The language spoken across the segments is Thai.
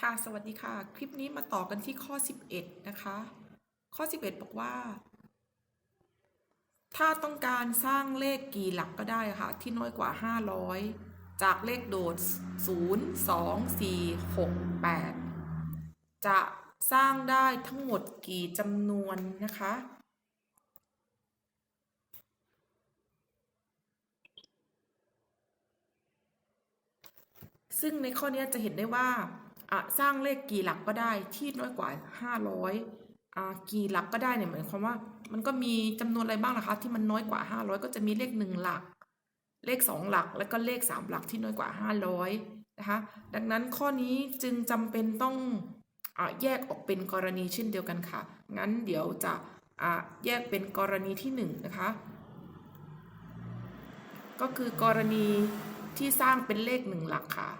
ค่ะ สวัสดีค่ะ คลิปนี้มาต่อกันที่ข้อ 11 นะคะ ข้อ 11 บอกว่า ถ้าต้องการสร้างเลขกี่หลักก็ได้ค่ะ ที่น้อยกว่า 500 จากเลขโดด 0 2 4 6 8 จะสร้างได้ทั้งหมดกี่จำนวนนะคะ ซึ่งในข้อนี้จะเห็นได้ว่า สร้างเลขกี่หลักก็ได้ที่น้อยกว่า 500อะกี่หลักก็ได้เนี่ยหมายความว่า มันก็มีจำนวนอะไรบ้างนะคะที่มันน้อยกว่า 500 ก็จะมีเลข 1 หลัก เลข 2 หลัก แล้วก็เลข 3 หลักที่น้อยกว่า 500นะคะดังนั้นข้อนี้จึงจำเป็นต้องอแยกออกเป็นกรณีเช่นเดียวกันค่ะ งั้นเดี๋ยวจะแยกเป็นกรณีที่1นงนะคะ ก็คือกรณีที่สร้างเป็นเลขหนึ่งหลักค่ะ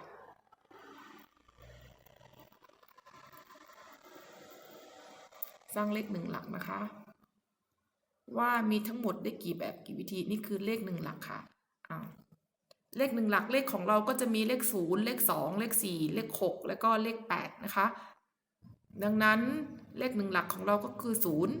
สร้างเลขหนึ่งหลักนะคะ ว่ามีทั้งหมดได้กี่แบบกี่วิธีนี่คือเลขหนึ่งหลักค่ะอ่าเลขหนึ่งหลักเลขของเราก็จะมีเลขศูนย์เลขสองเลขสี่เลขหกแล้วก็เลขแปดนะคะ ดังนั้นเลขหนึ่งหลักของเราก็คือศูนย์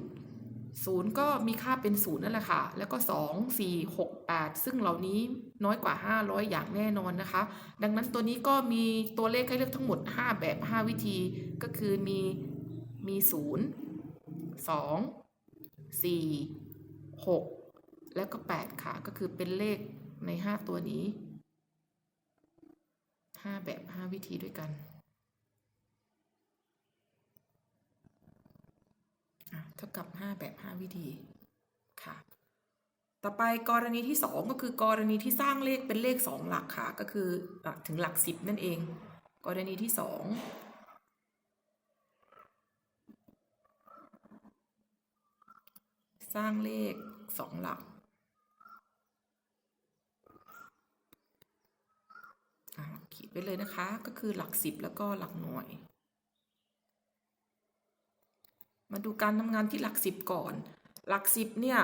ศูนย์ก็มีค่าเป็นศูนย์นั่นแหละค่ะ แล้วก็สองสี่หกแปดซึ่งเหล่านี้น้อยกว่าห้าร้อยอย่างแน่นอนนะคะ ดังนั้นตัวนี้ก็มีตัวเลขให้เลือกทั้งหมดห้าแบบห้าวิธีก็คือมีมีศูนย์ สองสี่หกแล้วก็แปดค่ะ ก็คือเป็นเลขในห้าตัวนี้ห้าแบบห้าวิธีด้วยกันเท่ากับ 5 แบบ 5 วิธีค่ะ ต่อไปกรณีที่ 2 ก็คือกรณีที่สร้างเลขเป็นเลข 2 หลักค่ะ ก็คือถึงหลัก 10 นั่นเอง กรณีที่ 2 สร้างเลข2หลักอะขีดไว้เลยนะคะ ก็คือหลัก10แล้วก็หลักหน่วย มาดูการทำงานที่หลักสิบก่อน หลักสิบเนี่ย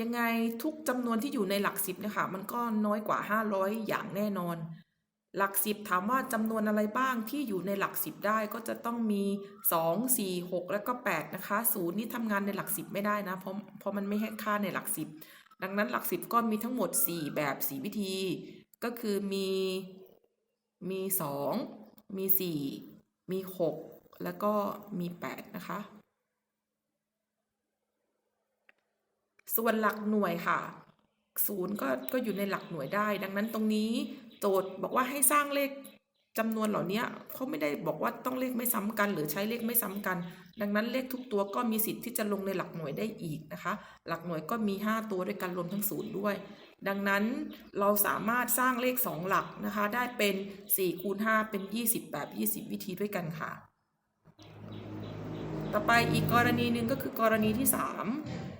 ยังไงทุกจำนวนที่อยู่ในหลักสิบเนี่ยค่ะ มันก็น้อยกว่า 500 อย่างแน่นอน หลักสิบถามว่าจำนวนอะไรบ้างที่อยู่ในหลักสิบได้ก็จะต้องมี 2 4 6 แล้วก็ 8 นะคะศูนย์นี่ทำงานในหลักสิบไม่ได้นะเพราะเพราะมันไม่ให้ค่าในหลักสิบดังนั้นหลักสิบก็มีทั้งหมด 4 แบบ 4 วิธี ก็คือมีมี 2 มี 4 มี 6 แล้วก็มี 8 นะคะ ส่วนหลักหน่วยค่ะศูนย์ก็ก็อยู่ในหลักหน่วยได้ ดังนั้นตรงนี้ โจทย์บอกว่าให้สร้างเลขจำนวนเหล่านี้เขาไม่ได้บอกว่าต้องเลขไม่ซ้ำกัน หรือใช้เลขไม่ซ้ำกัน ดังนั้นเลขทุกตัวก็มีสิทธิ์ที่จะลงในหลักหน่วยได้อีกนะคะ หลักหน่วยก็มี 5 ตัวด้วยกันรวมทั้งศูนย์ด้วย ดังนั้นเราสามารถสร้างเลข 2 หลักนะคะ ได้เป็น4คูณ5เป็น 20 แบบ 20 วิธีด้วยกันค่ะ ต่อไปอีกกรณีหนึ่งก็คือกรณีที่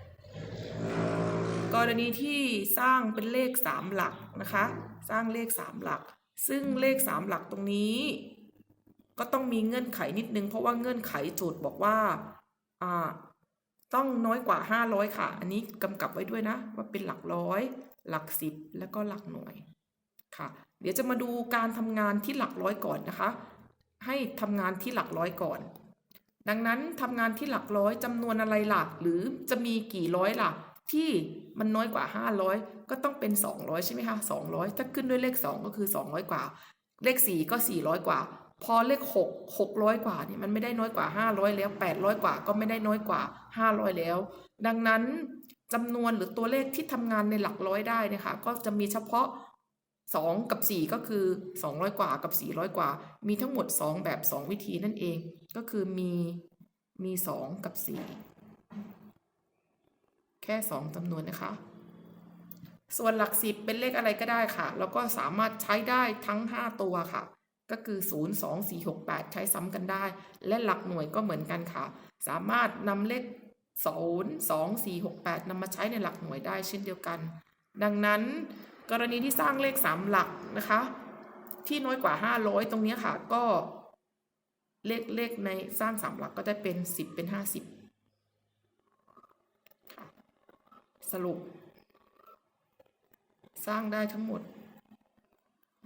3 กรณีที่สร้างเป็นเลข 3 หลัก นะคะ สร้างเลข 3 หลัก ซึ่งเลข 3 หลักตรงนี้ ก็ต้องมีเงื่อนไขนิดนึง เพราะว่าเงื่อนไขโจทย์บอกว่าอ่าต้องน้อยกว่า 500 ค่ะ อันนี้กำกับไว้ด้วยนะ ว่าเป็นหลักร้อย หลักสิบแล้วก็หลักหน่วยค่ะ เดี๋ยวจะมาดูการทำงานที่หลักร้อยก่อนนะคะ ให้ทำงานที่หลักร้อยก่อน ดังนั้นทำงานที่หลักร้อยจำนวนอะไรหลักหรือจะมีกี่ร้อยหลัก ที่มันน้อยกว่า 500 ก็ต้องเป็น 200 ใช่ไหมคะ200 ถ้าขึ้นด้วยเลข 2 ก็คือ 200 กว่า เลข 4 ก็ 400 กว่า พอเลข 6 600 กว่าเนี่ยมันไม่ได้น้อยกว่า 500 แล้ว 800 กว่าก็ไม่ได้น้อยกว่า 500 แล้ว ดังนั้นจำนวนหรือตัวเลขที่ทำงานในหลักร้อยได้นะคะก็จะมีเฉพาะ 2 กับ 4 ก็คือ 200 กว่ากับ 400 กว่า มีทั้งหมด 2 แบบ 2 วิธีนั่นเอง ก็คือมีมี 2 กับ 4 แค่ 2จำนวนนะคะ ส่วนหลัก 10 เป็นเลขอะไรก็ได้ค่ะ แล้วก็สามารถใช้ได้ทั้ง 5 ตัวค่ะ ก็คือ 0 2 4 6 8 ใช้ซ้ำกันได้ และหลักหน่วยก็เหมือนกันค่ะ สามารถนำเลข 0 2 4 6 8นำมาใช้ในหลักหน่วยได้เช่นเดียวกัน ดังนั้นกรณีที่สร้างเลข 3 หลักนะคะ ที่น้อยกว่า 500 ตรงนี้ค่ะก็เลขเลขในสร้าง3หลักก็ได้เป็น 10 เป็น 50 สรุป สร้างได้ทั้งหมด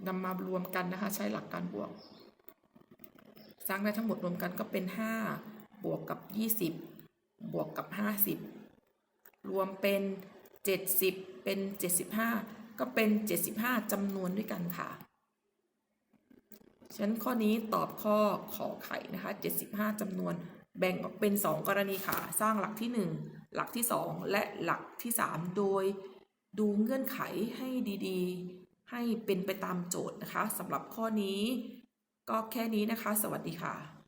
นำมารวมกันนะคะ ใช้หลักการบวก สร้างได้ทั้งหมดรวมกันก็เป็น 5 บวกกับ 20 บวกกับ 50 รวมเป็น 70 เป็น 75 ก็เป็น 75จำนวนด้วยกันค่ะฉะนั้นข้อนี้ตอบข้อขอไข่นะคะ 75จำนวน แบ่งออกเป็น 2 กรณีค่ะ สร้างหลักที่ 1 หลักที่ 2 และหลักที่ 3 โดยดูเงื่อนไขให้ดีๆ ให้เป็นไปตามโจทย์นะคะสำหรับข้อนี้ ก็แค่นี้นะคะ สวัสดีค่ะ